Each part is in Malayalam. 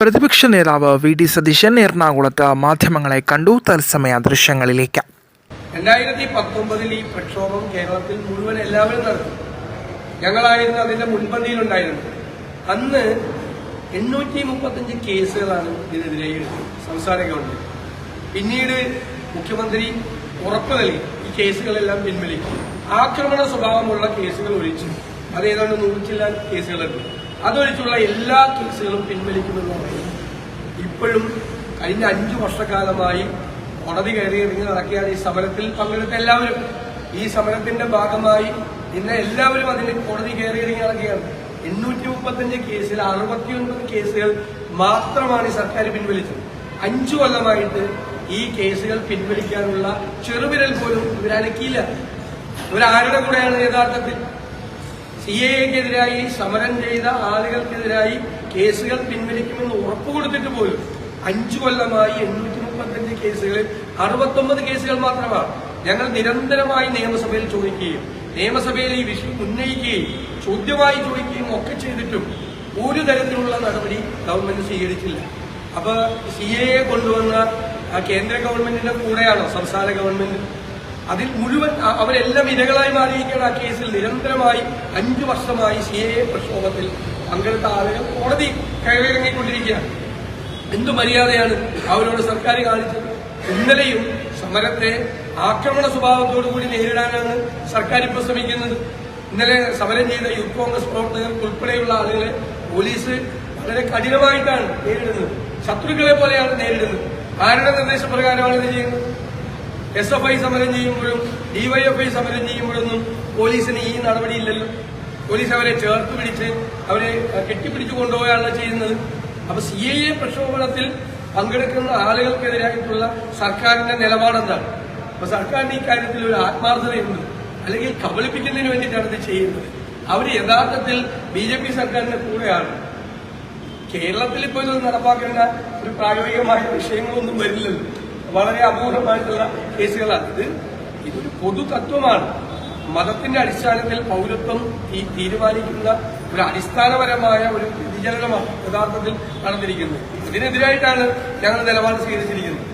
പ്രതിപക്ഷ നേതാവ് വി ഡി സതീശൻ എറണാകുളത്ത് മാധ്യമങ്ങളെ കണ്ടു. തത്സമയ ദൃശ്യങ്ങളിലേക്ക്. രണ്ടായിരത്തി പത്തൊമ്പതിൽ ഈ പ്രക്ഷോഭം കേരളത്തിൽ മുഴുവൻ എല്ലാവരും നടത്തി. ഞങ്ങളായിരുന്നു അതിന്റെ മുൻപന്തിയിലുണ്ടായിരുന്നത്. അന്ന് എണ്ണൂറ്റി മുപ്പത്തഞ്ച് കേസുകളാണ് ഇതിനെതിരെ സംസ്ഥാന ഗവൺമെന്റ് പിന്നീട് മുഖ്യമന്ത്രി ഉറപ്പ് നൽകി. ഈ കേസുകളെല്ലാം പിൻവലിക്കും ആക്രമണ സ്വഭാവമുള്ള കേസുകൾ ഒഴിച്ച്. അത് ഏതാണ്ട് നൂറ്റില്ലാത്ത കേസുകളുണ്ട് അതൊഴിച്ചുള്ള എല്ലാ കേസുകളും പിൻവലിക്കുമെന്ന് പറയുന്നു. ഇപ്പോഴും കഴിഞ്ഞ അഞ്ചു വർഷക്കാലമായി കോടതി കയറി ഇറങ്ങി നടക്കിയാൽ ഈ സമരത്തിൽ പങ്കെടുത്ത എല്ലാവരും ഈ സമരത്തിന്റെ ഭാഗമായി ഇന്ന് എല്ലാവരും അതിന് കോടതി കയറി ഇറങ്ങി നടക്കുകയാണ്. എണ്ണൂറ്റി മുപ്പത്തഞ്ച് കേസിൽ അറുപത്തിയൊൻപത് കേസുകൾ മാത്രമാണ് ഈ സർക്കാർ പിൻവലിച്ചത്. അഞ്ചു കൊല്ലമായിട്ട് ഈ കേസുകൾ പിൻവലിക്കാനുള്ള ചെറുവിരൽ പോലും ഇവരനക്കിയില്ല ഇവരാരുടെ കൂടെയാണ് യഥാർത്ഥത്തിൽ? സി എ എക്കെതിരായി സമരം ചെയ്ത ആളുകൾക്കെതിരായി കേസുകൾ പിൻവലിക്കുമെന്ന് ഉറപ്പ് കൊടുത്തിട്ട് പോലും അഞ്ചു കൊല്ലമായി എണ്ണൂറ്റി മുപ്പത്തഞ്ച് കേസുകളിൽ അറുപത്തൊമ്പത് കേസുകൾ മാത്രമാണ് ഞങ്ങൾ നിരന്തരമായി നിയമസഭയിൽ ചോദിക്കുകയും നിയമസഭയിൽ ഈ വിഷയം ഉന്നയിക്കുകയും ചോദ്യമായി ചോദിക്കുകയും ഒക്കെ ചെയ്തിട്ടും ഒരു തരത്തിലുള്ള നടപടി ഗവൺമെന്റ് സ്വീകരിച്ചില്ല. അപ്പൊ സി എ കൊണ്ടുവന്ന കേന്ദ്ര ഗവൺമെന്റിന്റെ കൂടെയാണോ സംസ്ഥാന ഗവൺമെന്റ് അതിൽ മുഴുവൻ അവരെല്ലാം ഇരകളായി മാറിയിരിക്കുകയാണ് ആ കേസിൽ. നിരന്തരമായി അഞ്ചു വർഷമായി സി എ പ്രക്ഷോഭത്തിൽ പങ്കെടുത്ത ആളുകൾ കോടതി കയറിയിറങ്ങിക്കൊണ്ടിരിക്കുകയാണ്. എന്തു മര്യാദയാണ് അവരോട് സർക്കാർ കാണിച്ചത്? ഇന്നലെയും സമരത്തെ ആക്രമണ സ്വഭാവത്തോടുകൂടി നേരിടാനാണ് സർക്കാർ ഇപ്പോൾ ശ്രമിക്കുന്നത്. ഇന്നലെ സമരം ചെയ്ത യൂത്ത് കോൺഗ്രസ് പ്രവർത്തകർ ഉൾപ്പെടെയുള്ള ആളുകളെ പോലീസ് വളരെ കഠിനമായിട്ടാണ് നേരിടുന്നത്. ശത്രുക്കളെ പോലെയാണ് നേരിടുന്നത്. ആരുടെ നിർദ്ദേശപ്രകാരമാണ് ഇത് ചെയ്യുന്നത്? എസ് എഫ് ഐ സമരം ചെയ്യുമ്പോഴും ഡിവൈഎഫ്ഐ സമരം ചെയ്യുമ്പോഴൊന്നും പോലീസിന് ഈ നടപടിയില്ലല്ലോ. പോലീസ് അവരെ ചേർത്ത് പിടിച്ച് അവരെ കെട്ടിപ്പിടിച്ചു കൊണ്ടുപോകാനാണ് ചെയ്യുന്നത്. അപ്പൊ സി ഐ എ പ്രക്ഷോഭത്തിൽ പങ്കെടുക്കുന്ന ആളുകൾക്കെതിരായിട്ടുള്ള സർക്കാരിന്റെ നിലപാടെന്താണ്? അപ്പൊ ഈ കാര്യത്തിൽ ഒരു ആത്മാർത്ഥതയുണ്ട്. അല്ലെങ്കിൽ കബളിപ്പിക്കുന്നതിന് വേണ്ടിയിട്ടാണ് ഇത് ചെയ്യുന്നത്. അവർ യഥാർത്ഥത്തിൽ ബി ജെ പി സർക്കാരിന്റെ കൂടെയാണ്. കേരളത്തിൽ ഇപ്പോൾ ഇത് നടപ്പാക്കേണ്ട ഒരു പ്രായോഗികമായ വിഷയങ്ങളൊന്നും വരില്ലല്ലോ. വളരെ അപൂർവമായിട്ടുള്ള കേസുകളാണ് ഇത് ഇതൊരു പൊതു തത്വമാണ്. മതത്തിന്റെ അടിസ്ഥാനത്തിൽ പൗരത്വം ഈ തീരുമാനിക്കുന്ന ഒരു അടിസ്ഥാനപരമായ ഒരു വ്യതിചലനമാണ് യഥാർത്ഥത്തിൽ നടന്നിരിക്കുന്നത്. ഇതിനെതിരായിട്ടാണ് ഞങ്ങൾ നിലപാട് സ്വീകരിച്ചിരിക്കുന്നത്.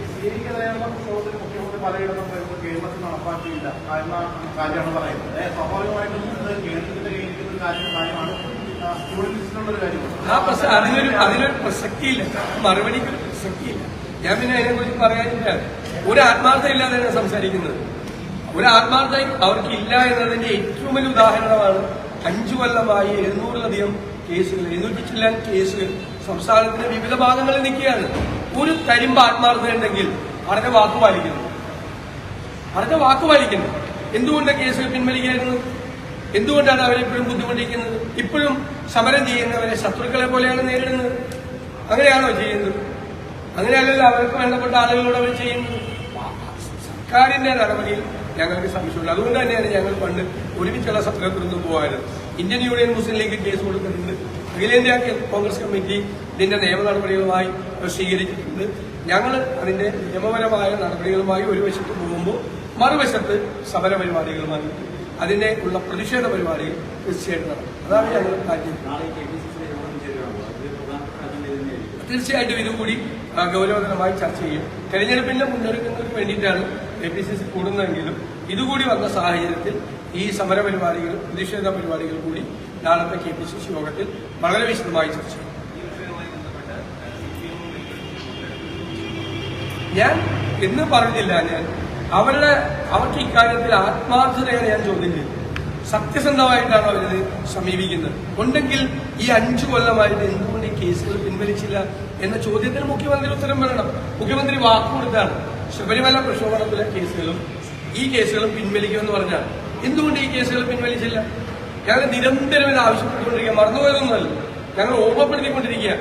പലയിടത്തും കേരളത്തിൽ നടപ്പാക്കിയില്ല. കാര്യമാണ് പറയുന്നത്. സ്വാഭാവികമായിട്ടും കാര്യമാണ്. അതിനൊരു അതിനൊരു പ്രസക്തിയില്ല. മറുപടിക്ക് പ്രസക്തിയില്ല. ഞാൻ പിന്നെ അതിനെക്കുറിച്ച് പറയാനില്ല. ഒരു ആത്മാർത്ഥ ഇല്ലാതെ സംസാരിക്കുന്നത്. ഒരു ആത്മാർത്ഥ അവർക്ക് ഇല്ല എന്നതിന്റെ ഏറ്റവും വലിയ ഉദാഹരണമാണ് അഞ്ചു കൊല്ലമായി എഴുന്നൂറിലധികം കേസുകൾ എഴുന്നൂറ്റി ചില്ലാൻ കേസുകൾ. സംസ്ഥാനത്തിന്റെ വിവിധ ഭാഗങ്ങളിൽ നിൽക്കുകയാണ്. ഒരു തരിമ്പ് ആത്മാർത്ഥത ഉണ്ടെങ്കിൽ പറഞ്ഞ വാക്ക് പാലിക്കുന്നു. പറഞ്ഞ വാക്ക് പാലിക്കുന്നു. എന്തുകൊണ്ട് കേസുകൾ പിൻവലിക്കായിരുന്നു എന്തുകൊണ്ടാണ് അവരെ ഇപ്പോഴും ബുദ്ധിമുട്ടിക്കുന്നത്? ഇപ്പോഴും സമരം ചെയ്യുന്നവരെ ശത്രുക്കളെ പോലെയാണ് നേരിടുന്നത്. അങ്ങനെയാണോ ചെയ്യുന്നത്? അങ്ങനെയല്ലല്ലോ അവർക്ക് വേണ്ടപ്പെട്ട ആളുകളോട് അവർ ചെയ്യുന്നത്. സർക്കാരിന്റെ നടപടിയിൽ ഞങ്ങൾക്ക് സംശയമില്ല അതുകൊണ്ട് തന്നെയാണ് ഞങ്ങൾ പണ്ട് ഒരുമിച്ചുള്ള സത്രത്തിനൊന്നും പോകാറ് Indian Union Muslim League case കൊടുത്തിട്ടുണ്ട് അഖിലേന്ത്യാ കോൺഗ്രസ് കമ്മിറ്റി ഇതിന്റെ നിയമ നടപടികളുമായി സ്വീകരിച്ചിട്ടുണ്ട്. ഞങ്ങൾ അതിന്റെ നിയമപരമായ നടപടികളുമായി ഒരു വശത്ത് പോകുമ്പോൾ മറുവശത്ത് സമര പരിപാടികളുമായി അതിന്റെ ഉള്ള പ്രതിഷേധ പരിപാടികൾ തീർച്ചയായിട്ടും നടക്കും. അതാണ് ഞങ്ങൾ കാര്യം. തീർച്ചയായിട്ടും ഇതുകൂടി ഗൗരവതരമായി ചർച്ച ചെയ്യും. തെരഞ്ഞെടുപ്പിന്റെ മുന്നൊരുക്കങ്ങൾക്ക് വേണ്ടിയിട്ടാണ് എ പി സി സി കൂടുന്നതെങ്കിലും ഇതുകൂടി വന്ന സാഹചര്യത്തിൽ ഈ സമര പരിപാടികൾ പ്രതിഷേധ പരിപാടികൾ കൂടി നാളത്തെ കെ പി സി സി യോഗത്തിൽ വളരെ വിശദമായി ചർച്ച ചെയ്യും. ഞാൻ എന്ന് പറഞ്ഞില്ല ഞാൻ. അവരുടെ അവർക്ക് ഇക്കാര്യത്തിൽ ആത്മാർത്ഥതയാണ് ഞാൻ ചോദ്യം ചെയ്തത് സത്യസന്ധമായിട്ടാണ് അവരിത് സമീപിക്കുന്നത്. ഉണ്ടെങ്കിൽ ഈ അഞ്ചു കൊല്ലമായിട്ട് എന്തുകൊണ്ട് ഈ കേസുകൾ പിൻവലിച്ചില്ല? എന്ന ചോദ്യത്തിന് മുഖ്യമന്ത്രി ഉത്തരം പറയണം. മുഖ്യമന്ത്രി വാക്ക് കൊടുത്താണ്. ശബരിമല പ്രക്ഷോഭണത്തിലെ കേസുകളും ഈ കേസുകളും പിൻവലിക്കുമെന്ന് പറഞ്ഞാൽ എന്തുകൊണ്ട് ഈ കേസുകൾ പിൻവലിച്ചില്ല? ഞങ്ങൾ നിരന്തരം ഇത് ആവശ്യപ്പെട്ടുകൊണ്ടിരിക്കുക. മറന്നുപോയതൊന്നുമല്ല. ഞങ്ങൾ ഓർമ്മപ്പെടുത്തിക്കൊണ്ടിരിക്കുക.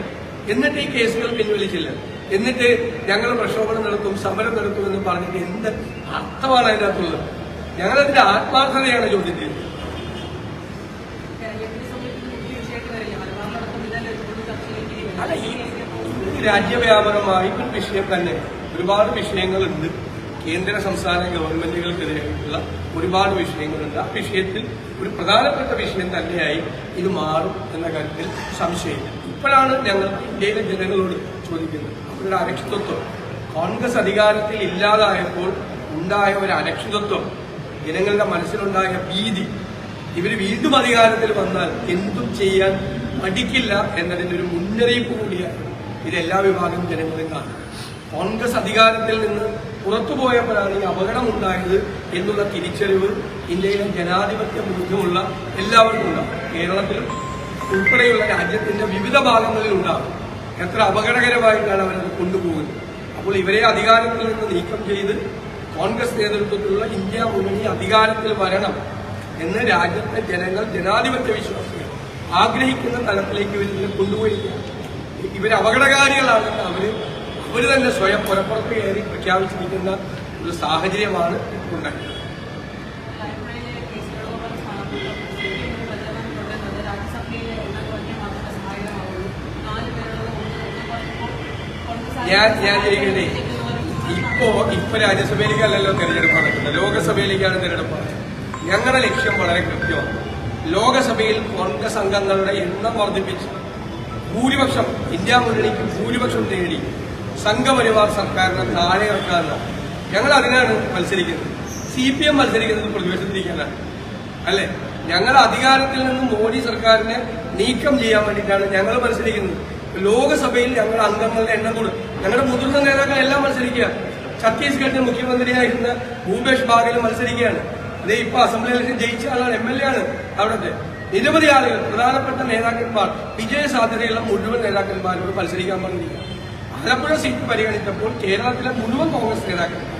എന്നിട്ട് ഈ കേസുകൾ പിൻവലിച്ചില്ല. എന്നിട്ട് ഞങ്ങൾ പ്രക്ഷോഭണം നടത്തും സമരം നടത്തും എന്ന് പറഞ്ഞിട്ട് എന്ത് അർത്ഥമാണ് അതിന്റെ അകത്തുള്ളത് ഞങ്ങളതിന്റെ ആത്മാർത്ഥതയാണ് ചോദ്യം ചെയ്യുന്നത്. തെരഞ്ഞെടുപ്പിനെ സംബന്ധിച്ച് മുഖ്യ വിഷയമായിട്ട് വരില്ല. മലബാറിനടക്കം ഇതല്ലേ ചൂട് ചർച്ചയിലേക്ക് അല്ല ഈ രാജ്യവ്യാപകമായി ഒരു വിഷയം തന്നെ ഒരുപാട് വിഷയങ്ങളുണ്ട്. കേന്ദ്ര സംസ്ഥാന ഗവൺമെന്റുകൾക്കെതിരെയുള്ള ഒരുപാട് വിഷയങ്ങളുണ്ട്. ആ വിഷയത്തിൽ ഒരു പ്രധാനപ്പെട്ട വിഷയം തന്നെയായി ഇത് മാറും എന്ന കാര്യത്തിൽ സംശയമില്ല ഇപ്പോഴാണ് ഞങ്ങൾ ഇന്ത്യയിലെ ജനങ്ങളോട് ചോദിക്കുന്നത്. അവരുടെ അരക്ഷിതത്വം കോൺഗ്രസ് അധികാരത്തിൽ ഇല്ലാതായപ്പോൾ ഉണ്ടായ ഒരു അരക്ഷിതത്വം ജനങ്ങളുടെ മനസ്സിലുണ്ടായ ഭീതി. ഇവർ വീണ്ടും അധികാരത്തിൽ വന്നാൽ എന്തും ചെയ്യാൻ മടിക്കില്ല എന്നതിന്റെ ഒരു മുന്നറിയിപ്പ് കൂടിയാണ് ഇത് എല്ലാ വിഭാഗം ജനങ്ങളും കാണും. കോൺഗ്രസ് അധികാരത്തിൽ നിന്ന് പുറത്തുപോയപ്പോഴാണ് ഈ അപകടം ഉണ്ടായത് എന്നുള്ള തിരിച്ചറിവ് ഇന്ത്യയിലെ ജനാധിപത്യ ബോധ്യമുള്ള എല്ലാവർക്കും ഉണ്ടാകും. കേരളത്തിലും ഉൾപ്പെടെയുള്ള രാജ്യത്തിന്റെ വിവിധ ഭാഗങ്ങളിൽ ഉണ്ടാകും. എത്ര അപകടകരമായിട്ടാണ് അവരത് കൊണ്ടുപോകുന്നത്? അപ്പോൾ ഇവരെ അധികാരത്തിൽ നിന്ന് നീക്കം ചെയ്ത് കോൺഗ്രസ് നേതൃത്വത്തിലുള്ള ഇന്ത്യ മുന്നണി അധികാരത്തിൽ വരണം എന്ന് രാജ്യത്തെ ജനങ്ങൾ ജനാധിപത്യ വിശ്വാസികൾ ആഗ്രഹിക്കുന്ന തലത്തിലേക്ക് ഇവരിൽ കൊണ്ടുപോയിരിക്കുകയാണ്. ഇവർ അപകടകാരികളാണ് അവർ അവർ തന്നെ സ്വയം പുറപ്പുറത്ത് കയറി പ്രഖ്യാപിച്ചിരിക്കുന്ന ഒരു സാഹചര്യമാണ് ഉണ്ടായത് ഞാൻ ഞാൻ ചെയ്യട്ടെ ഇപ്പോ ഇപ്പൊ രാജ്യസഭയിലേക്കല്ലല്ലോ തെരഞ്ഞെടുപ്പ് നടക്കുന്നത്. ലോകസഭയിലേക്കാണ് തെരഞ്ഞെടുപ്പ് ഞങ്ങളുടെ ലക്ഷ്യം വളരെ കൃത്യമാണ്. ലോകസഭയിൽ കോൺഗ്രസ് അംഗങ്ങളുടെ എണ്ണം വർദ്ധിപ്പിച്ച് ഭൂരിപക്ഷം ഇന്ത്യ മുന്നണിക്ക് ഭൂരിപക്ഷം നേടി സംഘപരിവാർ സർക്കാരിനെ താഴെ ഇറക്കാനാണ് ഞങ്ങൾ അതിനാണ് മത്സരിക്കുന്നത്. സി പി എം മത്സരിക്കുന്നത് പ്രതിപക്ഷത്തിരിക്കാനാണ് അല്ലെ? ഞങ്ങൾ അധികാരത്തിൽ നിന്ന് മോദി സർക്കാരിനെ നീക്കം ചെയ്യാൻ വേണ്ടിയിട്ടാണ് ഞങ്ങൾ മത്സരിക്കുന്നത്. ലോകസഭയിൽ ഞങ്ങൾ അംഗങ്ങളുടെ എണ്ണം കൂടും. ഞങ്ങളുടെ മുതിർന്ന നേതാക്കൾ എല്ലാം മത്സരിക്കുക. ഛത്തീസ്ഗഡിന്റെ മുഖ്യമന്ത്രിയായിരുന്ന ഭൂപേഷ് ബാഗൽ മത്സരിക്കുകയാണ്. അതേ ഇപ്പൊ അസംബ്ലി ഇലക്ഷൻ ജയിച്ച ആളാണ് എം എൽ എ ആണ് അവിടുത്തെ. നിരവധി ആളുകൾ പ്രധാനപ്പെട്ട നേതാക്കന്മാർ വിജയ സാധ്യതയുള്ള മുഴുവൻ നേതാക്കന്മാരോട് മത്സരിക്കാൻ പറഞ്ഞിരിക്കുക ആലപ്പുഴ സീറ്റ് പരിഗണിച്ചപ്പോൾ കേരളത്തിലെ മുഴുവൻ കോൺഗ്രസ് നേതാക്കന്മാർ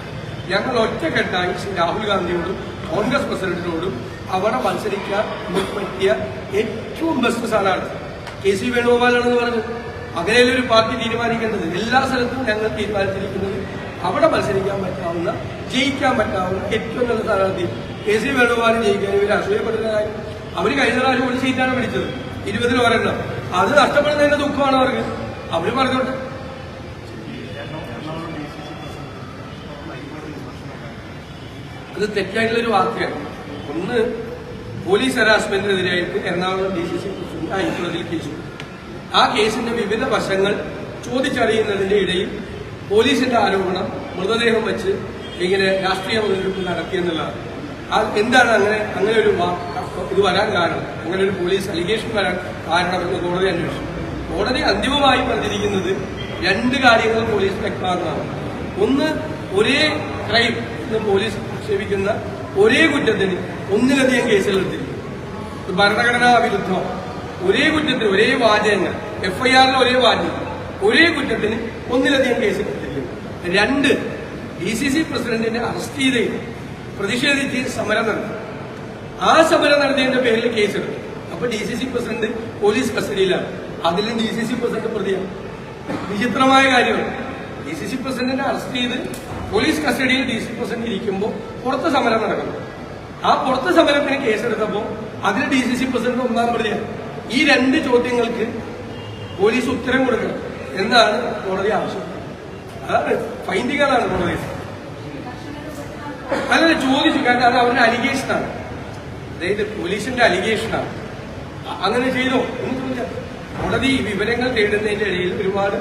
ഞങ്ങൾ ഒറ്റക്കെട്ടായി ശ്രീ രാഹുൽ ഗാന്ധിയോടും കോൺഗ്രസ് പ്രസിഡന്റിനോടും അവിടെ മത്സരിക്കാൻ പറ്റിയ ഏറ്റവും ബെസ്റ്റ് സ്ഥാനാർത്ഥി കെ സി വേണുഗോപാലാണെന്ന് പറഞ്ഞു അങ്ങനെയുള്ള ഒരു പാർട്ടി തീരുമാനിക്കേണ്ടത്? എല്ലാ സ്ഥലത്തും ഞങ്ങൾ തീരുമാനിച്ചിരിക്കുന്നത് അവിടെ മത്സരിക്കാൻ പറ്റാവുന്ന ജയിക്കാൻ പറ്റാവുന്ന ഏറ്റവും നല്ല സ്ഥാനാർത്ഥി കെ സി വേണുഗോപാലും ജയിക്കാൻ ഇവർ അസൂയപ്പെടുന്നതായി അവർ കഴിഞ്ഞ പ്രാവശ്യം ഒരു സീറ്റാണ് പിടിച്ചത്. ഇരുപതിൽ ഒരെണ്ണം അത് നഷ്ടപ്പെടുന്നതിന്റെ ദുഃഖമാണ് അവർക്ക്. അവർ പറഞ്ഞോട്ടെ. അത് തെറ്റായിട്ടുള്ളൊരു വാർത്തയാണ്. ഒന്ന് പോലീസ് ഹരാസ്മെന്റിനെതിരായിട്ട് എറണാകുളം ഡി സി സി ഹൈക്കോടതിയിൽ കേസ് ആ കേസിന്റെ വിവിധ വശങ്ങൾ ചോദിച്ചറിയുന്നതിന്റെ ഇടയിൽ പോലീസിന്റെ ആരോപണം മൃതദേഹം വെച്ച് ഇങ്ങനെ രാഷ്ട്രീയ മുതലെടുപ്പ് നടത്തിയെന്നുള്ളതാണ് എന്താണ് അങ്ങനെ അങ്ങനെ ഒരു ഇത് വരാൻ കാരണം അങ്ങനെ ഒരു പോലീസ് അലിഗേഷൻ വരാൻ കാരണം അവർക്ക് കോടതി അന്വേഷിച്ചു കോടതി അന്തിമമായി പറഞ്ഞിരിക്കുന്നത് രണ്ട് കാര്യങ്ങൾ പോലീസ് വ്യക്തമാക്കുന്നതാണ്. ഒന്ന് ഒരേ ക്രൈം എന്ന് പോലീസ് നിക്ഷേപിക്കുന്ന ഒരേ കുറ്റത്തിന് ഒന്നിലധികം കേസുകൾ എടുത്തിരിക്കും ഭരണഘടനാ വിരുദ്ധം. ഒരേ കുറ്റത്തിന് ഒരേ വാചകങ്ങൾ എഫ്ഐആറിന് ഒരേ വാചകം ഒരേ കുറ്റത്തിന് ഒന്നിലധികം കേസ് എടുത്തിരിക്കും രണ്ട് ഡി സി സി പ്രസിഡന്റിനെ അറസ്റ്റ് ചെയ്ത് പ്രതിഷേധിച്ച് സമരം നടത്തി. ആ സമരം നടത്തിയതിന്റെ പേരിൽ കേസെടുത്തു അപ്പൊ D C C president police കസ്റ്റഡിയിലാണ് അതിലും ഡി സി സി പ്രസിഡന്റ് പ്രതിയാണ്. വിചിത്രമായ കാര്യമാണ്. ഡി സി സി പ്രസിഡന്റിനെ അറസ്റ്റ് ചെയ്ത് പോലീസ് കസ്റ്റഡിയിൽ ഡി സി പ്രസിഡന്റ് ഇരിക്കുമ്പോൾ പുറത്ത് സമരം നടക്കുന്നു. ആ പുറത്ത് സമരത്തിന് കേസെടുത്തപ്പോൾ അതിൽ ഡി സി സി പ്രസിഡന്റ് ഒന്നാം പ്രതിയാണ്. ഈ രണ്ട് ചോദ്യങ്ങൾക്ക് പോലീസ് ഉത്തരം കൊടുക്കണം. എന്നാണ് കോടതി ആവശ്യം? അതാണ് ഫൈൻഡിങ് അതാണ് കോടതി. അല്ലല്ല ചോദിച്ചു. കാരണം അത് അവരുടെ അലിഗേഷനാണ് അതായത് പോലീസിന്റെ അലിഗേഷനാണ്. അങ്ങനെ ചെയ്തോ? കോടതി വിവരങ്ങൾ തേടുന്നതിന്റെ ഇടയിൽ ഒരുപാട്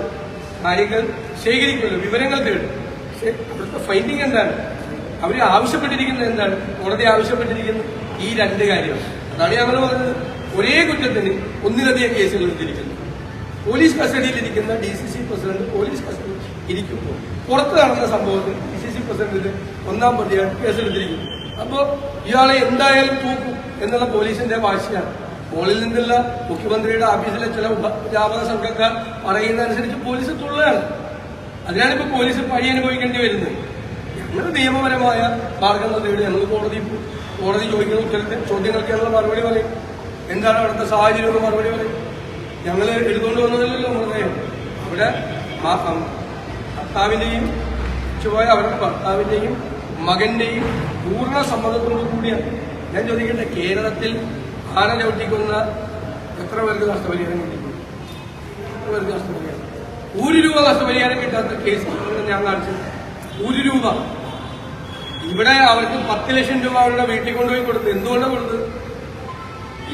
കാര്യങ്ങൾ ശേഖരിക്കുമല്ലോ വിവരങ്ങൾ തേടും. പക്ഷെ അവിടുത്തെ ഫൈൻഡിങ് എന്താണ്? അവർ ആവശ്യപ്പെട്ടിരിക്കുന്നത് എന്താണ്? കോടതി ആവശ്യപ്പെട്ടിരിക്കുന്ന. ഈ രണ്ട് കാര്യം അതാണ് ഞങ്ങൾ പറഞ്ഞത്. ഒരേ കുറ്റത്തിന് ഒന്നിലധികം കേസുകൾ എടുത്തിരിക്കുന്നു പോലീസ് കസ്റ്റഡിയിൽ ഇരിക്കുന്ന D C C president police കസ്റ്റഡിയിൽ ഇരിക്കുമ്പോൾ പുറത്ത് നടന്ന സംഭവത്തിൽ ഡി സി സി പ്രസിഡന്റിന് ഒന്നാം പ്രതിയാണ് കേസെടുത്തിരിക്കുന്നത് അപ്പോ ഇയാളെ എന്തായാലും തൂക്കും എന്നുള്ള പോലീസിന്റെ വാശിയാണ്. മുകളിൽ നിന്നുള്ള മുഖ്യമന്ത്രിയുടെ ഓഫീസിലെ ചില ഉപജാപന സംഘക്കാർ പറയുന്നതനുസരിച്ച് പോലീസ് തുള്ളുകയാണ് അതിനാണ് ഇപ്പൊ പോലീസ് പഴി അനുഭവിക്കേണ്ടി വരുന്നത്. ഞങ്ങൾ നിയമപരമായ മാർഗങ്ങൾ തേടി ഞങ്ങൾ കോടതി. കോടതി ചോദിക്കുന്ന ഉത്തരത്തിൽ ചോദ്യങ്ങൾക്ക് ഞങ്ങൾ മറുപടി പറയും. എന്താണ് അവിടുത്തെ സാഹചര്യം എന്ന് മറുപടി പറയും. ഞങ്ങൾ എടുത്തുകൊണ്ട് വന്നതല്ലല്ലോ മൃതദേഹം. അവിടെ ഭർത്താവിന്റെയും ചുവ അവരുടെ ഭർത്താവിന്റെയും മകന്റെയും പൂർണ സമ്മതത്തോടു കൂടിയാണ് ഞാൻ ചോദിക്കട്ടെ കേരളത്തിൽ ആന ചവിട്ടിക്കുന്ന എത്ര പേർക്ക് നഷ്ടപരിഹാരം ഒരു രൂപ നഷ്ടപരിഹാരം കിട്ടാത്ത കേസ് ഞാൻ കാണിച്ചു ഒരു രൂപ. ഇവിടെ അവർക്ക് പത്ത് ലക്ഷം രൂപ അവരുടെ വീട്ടിൽ കൊണ്ടുപോയി കൊടുത്തു എന്തുകൊണ്ടാണ് കൊടുത്തത്?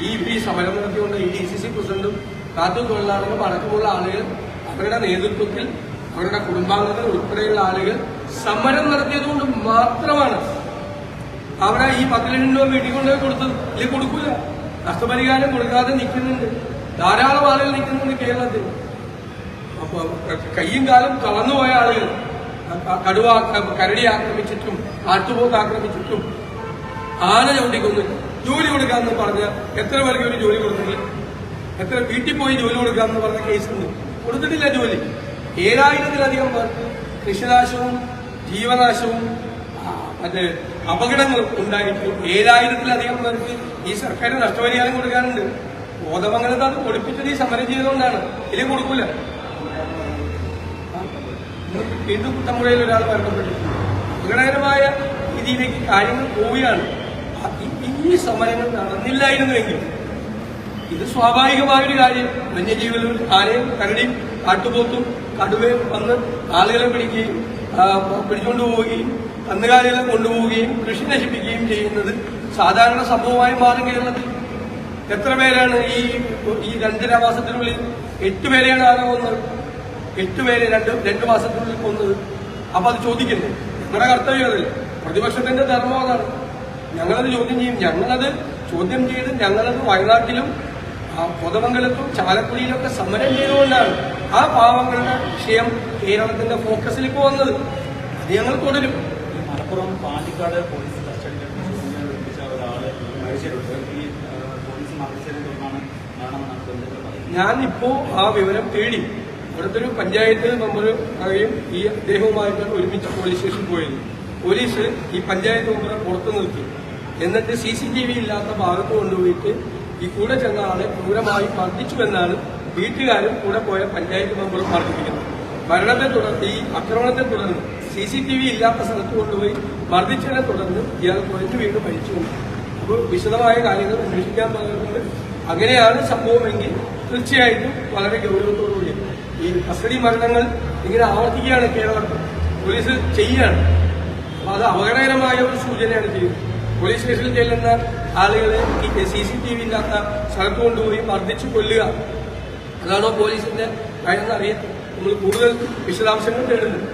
ഈ പി സമരം നടത്തിക്കൊണ്ട് ഈ ഡി സി സി പ്രസിഡന്റും കാത്തു തൊഴിലാളികളും അടക്കമുള്ള ആളുകൾ അവരുടെ നേതൃത്വത്തിൽ അവരുടെ കുടുംബാംഗങ്ങൾ ഉൾപ്പെടെയുള്ള ആളുകൾ സമരം നടത്തിയതുകൊണ്ട് മാത്രമാണ് അവിടെ ഈ പത്ത് ലക്ഷം വീട്ടിൽ കൊണ്ടുപോയി കൊടുത്തത്. ഇല്ല കൊടുക്കൂല. നഷ്ടപരിഹാരം കൊടുക്കാതെ നിൽക്കുന്നുണ്ട്. ധാരാളം ആളുകൾ നിൽക്കുന്നുണ്ട് കേരളത്തിൽ. അപ്പൊ കയ്യും കാലം കളന്നുപോയ ആളുകൾ കടുവ കരടി ആക്രമിച്ചിട്ടും ആട്ടുപോത്ത് ആക്രമിച്ചിട്ടും ആന ചവിട്ടിക്കൊന്ന് ജോലി കൊടുക്കാമെന്ന് പറഞ്ഞ എത്ര പേർക്ക് ഒരു ജോലി കൊടുത്തിട്ടില്ല എത്ര വീട്ടിൽ പോയി ജോലി കൊടുക്കാമെന്ന് പറഞ്ഞ കേസുണ്ട് കൊടുത്തിട്ടില്ല ജോലി. ഏഴായിരത്തിലധികം പേർക്ക് കൃഷിനാശവും ജീവനാശവും മറ്റ് അപകടങ്ങൾ ഉണ്ടായിട്ട് ഏഴായിരത്തിലധികം പേർക്ക് ഈ സർക്കാർ നഷ്ടപരിഹാരം കൊടുക്കാനുണ്ട് ബോധമംഗലത്ത് അത് ഒളിപ്പിച്ചത് ഈ സമരം ചെയ്തുകൊണ്ടാണ്. ഇതിൽ കൊടുക്കൂല. വീണ്ടും കുട്ടമ്പുഴയിൽ ഒരാൾ മരണപ്പെട്ടിട്ടുണ്ട്. അപകടകരമായ രീതിയിലേക്ക് കാര്യങ്ങൾ പോവുകയാണ്. ഈ- സമരങ്ങൾ നടന്നില്ലായിരുന്നുവെങ്കിൽ ഇത് സ്വാഭാവികമായൊരു കാര്യം. വന്യജീവികളും ആനയും കരടിയും കാട്ടുപോത്തും കടുവയും വന്ന് ആളുകളെ പിടിക്കുകയും പിടിച്ചുകൊണ്ട് പോവുകയും കന്നുകാലികളെ കൊണ്ടുപോവുകയും കൃഷി നശിപ്പിക്കുകയും ചെയ്യുന്നത് സാധാരണ സംഭവമായി മാറും കേരളത്തിൽ. എത്ര പേരാണ് ഈ ഈ രണ്ടര മാസത്തിനുള്ളിൽ എട്ട് പേരെയാണ് ആന കൊന്നത്? എട്ട് പേരെ രണ്ട് രണ്ട് മാസത്തിനുള്ളിൽ കൊന്നത്? അപ്പൊ അത് ചോദിക്കുന്നു നിങ്ങളുടെ കർത്തവ്യം അതല്ലേ? പ്രതിപക്ഷത്തിന്റെ ധർമ്മം അതാണ്. ഞങ്ങളത് ചോദ്യം ചെയ്യും. ഞങ്ങളത് ചോദ്യം ചെയ്ത് ഞങ്ങളത് വയനാട്ടിലും പൊതമംഗലത്തും ചാലക്കുടിയിലൊക്കെ സമരം ചെയ്തുകൊണ്ടാണ് ആ പാവങ്ങളുടെ വിഷയം കേരളത്തിന്റെ ഫോക്കസിൽ ഫോക്കസിലേക്ക് വന്നത്. അത് ഞങ്ങൾ തുടരും. മലപ്പുറം പാലിക്കാട് പോലീസ് കസ്റ്റഡിയിൽ ഏൽപ്പിച്ച ഒരാൾ മരിച്ചിട്ടുണ്ട് ഈ പോലീസ് മരിച്ചതിനെ തുടർന്നാണ് മരണമെന്നാണ് ബന്ധുക്കൾ പറയുന്നത് ഞാൻ ഇപ്പോ ആ വിവരം തേടി ഇവിടുത്തെ ഒരു പഞ്ചായത്ത് മെമ്പർ ആയും ഈ അദ്ദേഹവുമായിട്ട് ഒരുമിച്ച് പോലീസ് സ്റ്റേഷനിൽ പോയത് പോലീസ് ഈ പഞ്ചായത്ത് മെമ്പറെ പുറത്തു നിർത്തി. എന്നിട്ട് സി സി ടി വി ഇല്ലാത്ത ഭാഗത്ത് കൊണ്ടുപോയിട്ട് ഈ കൂടെ ചെന്ന ആളെ ക്രൂരമായി മർദ്ദിച്ചുവെന്നാണ് വീട്ടുകാരും കൂടെ പോയ പഞ്ചായത്ത് മെമ്പറും മർദ്ദിപ്പിക്കുന്നു മരണത്തെ തുടർന്ന് ഈ ആക്രമണത്തെ തുടർന്ന് സി സി ടി വി ഇല്ലാത്ത സ്ഥലത്ത് കൊണ്ടുപോയി മർദ്ദിച്ചതിനെ തുടർന്ന് ഇയാൾ കുറഞ്ഞു വീണ് മരിച്ചുകൊണ്ട് അപ്പോൾ വിശദമായ കാര്യങ്ങൾ അന്വേഷിക്കാൻ പറഞ്ഞിട്ടുണ്ട് അങ്ങനെയാണ് സംഭവമെങ്കിൽ തീർച്ചയായിട്ടും വളരെ ഗൗരവത്തോടുകൂടി ഈ കസ്റ്റഡി മരണങ്ങൾ ഇങ്ങനെ ആവർത്തിക്കുകയാണ് കേരളത്തിൽ. പോലീസ് ചെയ്യുകയാണ് അപ്പോൾ അത് അപകടകരമായ ഒരു സൂചനയാണ് ചെയ്യുന്നത്. പോലീസ് സ്റ്റേഷനിൽ ചെല്ലുന്ന ആളുകളെ ഈ സി സി ടി വി ഇല്ലാത്ത സ്ഥലത്ത് കൊണ്ടുപോയി മർദ്ദിച്ചു കൊല്ലുക അതാണോ പോലീസിന്റെ കാര്യം അറിയാം നമ്മൾ കൂടുതൽ വിശദാംശങ്ങൾ തേടുന്നത്